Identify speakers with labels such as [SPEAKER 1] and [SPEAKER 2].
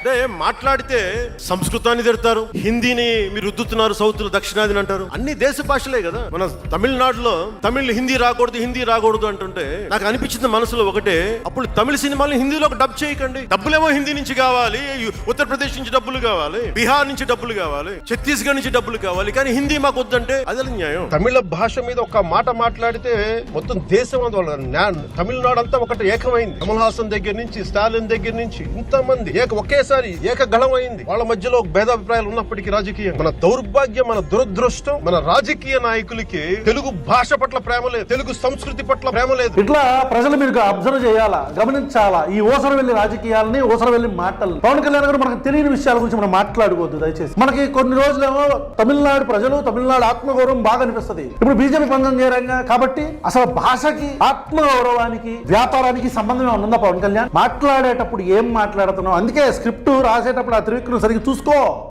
[SPEAKER 1] అంటే మాట్లాడితే సంస్కృతాన్ని తిడతారు హిందీని మీరు రుద్దుతున్నారు సౌత్ దక్షిణాదిని అంటారు. అన్ని దేశ భాషలే కదా. మన తమిళనాడులో తమిళ్ హిందీ రాకూడదు హిందీ రాకూడదు అంటుంటే నాకు అనిపించింది మనసులో ఒకటే అప్పుడు తమిళ సినిమాలను హిందీలో డబ్ చేయకండి. డబ్బులేమో హిందీ నుంచి కావాలి ఉత్తరప్రదేశ్ నుంచి డబ్బులు కావాలి బీహార్ నుంచి డబ్బులు కావాలి ఛత్తీస్గఢ్ నుంచి డబ్బులు కావాలి కానీ హిందీ మాకు వద్దంటే అదే న్యాయం? తమిళ భాష మీద ఒక మాట మాట్లాడితే మొత్తం దేశం అందువల్ల తమిళనాడు అంతా ఒకటి ఏకమైంది. కమల్ హాసన్ దగ్గర నుంచి స్టాలిన్ దగ్గర నుంచి ఇంతమంది ఏక ఒకేసారి ఏకగళం అయింది వాళ్ళ మధ్యలో భేదాభిప్రాయాలు ఉన్నప్పటికీ రాజకీయం. మన దౌర్భాగ్యం మన దురదృష్టం మన రాజకీయ నాయకులకి తెలుగు భాష పట్ల ప్రేమ లేదు తెలుగు సంస్కృతి పట్ల ప్రేమ లేదు.
[SPEAKER 2] ఇట్లా ప్రజలు మీరు అబ్జర్వ్ చేయాలా గమనించాలా? ఈ ఓసర వెళ్ళి రాజకీయాలని ఓసర వెళ్ళి మాటలు పవన్ కళ్యాణ్ గారు మనకు తెలియని విషయాల గురించి మనం మాట్లాడుకోవద్దు దయచేసి. మనకి కొన్ని రోజులేమో తమిళనాడు ప్రజలు తమిళనాడు ఆత్మగౌరవం బాగా అనిపిస్తది. ఇప్పుడు బీజేపీ భంగం చేయరంగా కాబట్టి అసలు భాషకి ఆత్మగౌరవానికి వ్యాపారానికి సంబంధం ఏమైనా ఉందా పవన్ కళ్యాణ్? మాట్లాడేటప్పుడు ఏం మాట్లాడుతున్నావు? అందుకే స్క్రిప్ట్ స్క్రిప్ట్ రాసేటప్పుడు ఆ త్రివిక్రమ్ సరిగ్గా చూసుకో.